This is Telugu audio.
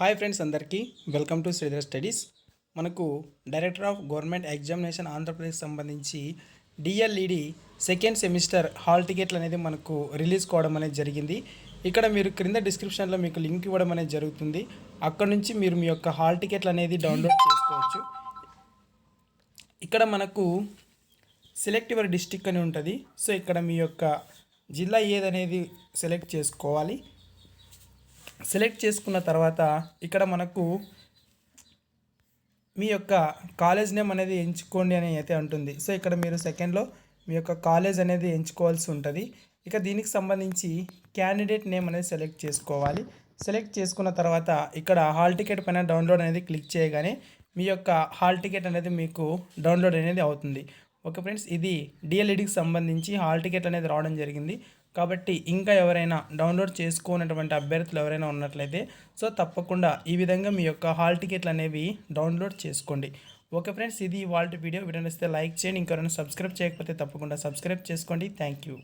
హాయ్ ఫ్రెండ్స్ అందరికీ వెల్కమ్ టు శ్రీధర్ స్టడీస్ మనకు director of government examination Andhra Pradesh సంబంధించి డిఎల్ఈడి సెకండ్ సెమిస్టర్ హాల్ టికెట్లు అనేది మనకు రిలీజ్ కావడం అనేది జరిగింది. ఇక్కడ మీరు క్రింద డిస్క్రిప్షన్లో మీకు లింక్ ఇవ్వడం అనేది జరుగుతుంది. అక్కడ నుంచి మీరు మీ యొక్క హాల్ టికెట్లు అనేది డౌన్లోడ్ చేసుకోవచ్చు. ఇక్కడ మనకు సెలెక్ట్ యువర్ డిస్టిక్ అని ఉంటుంది. సో ఇక్కడ మీ యొక్క జిల్లా ఏదనేది సెలెక్ట్ చేసుకోవాలి. సెలెక్ట్ చేసుకున్న తర్వాత ఇక్కడ మనకు మీ యొక్క కాలేజ్ నేమ్ అనేది ఎంచుకోండి అని అయితే ఉంటుంది సో ఇక్కడ మీరు సెకండ్లో మీ యొక్క కాలేజ్ అనేది ఎంచుకోవాల్సి ఉంటుంది. ఇక దీనికి సంబంధించి క్యాండిడేట్ నేమ్ అనేది సెలెక్ట్ చేసుకోవాలి. సెలెక్ట్ చేసుకున్న తర్వాత ఇక్కడ హాల్ టికెట్ పైన డౌన్లోడ్ అనేది క్లిక్ చేయగానే మీ యొక్క హాల్ టికెట్ అనేది మీకు డౌన్లోడ్ అనేది అవుతుంది. ఓకే ఫ్రెండ్స్ ఇది డిఎల్ఈడికి సంబంధించి హాల్ టికెట్ అనేది రావడం జరిగింది. కాబట్టి ఇంకా ఎవరైనా డౌన్లోడ్ చేసుకున్నటువంటి అభ్యర్థులు ఎవరైనా ఉన్నట్లయితే సో తప్పకుండా ఈ విధంగా మీ యొక్క హాల్ టికెట్లు అనేవి డౌన్లోడ్ చేసుకోండి. ఓకే ఫ్రెండ్స్ ఇది వాళ్ళ వీడియో. వీడియో నచ్చితే లైక్ చేయండి. ఇంకెవరైనా సబ్స్క్రైబ్ చేయకపోతే తప్పకుండా సబ్స్క్రైబ్ చేసుకోండి. Thank you.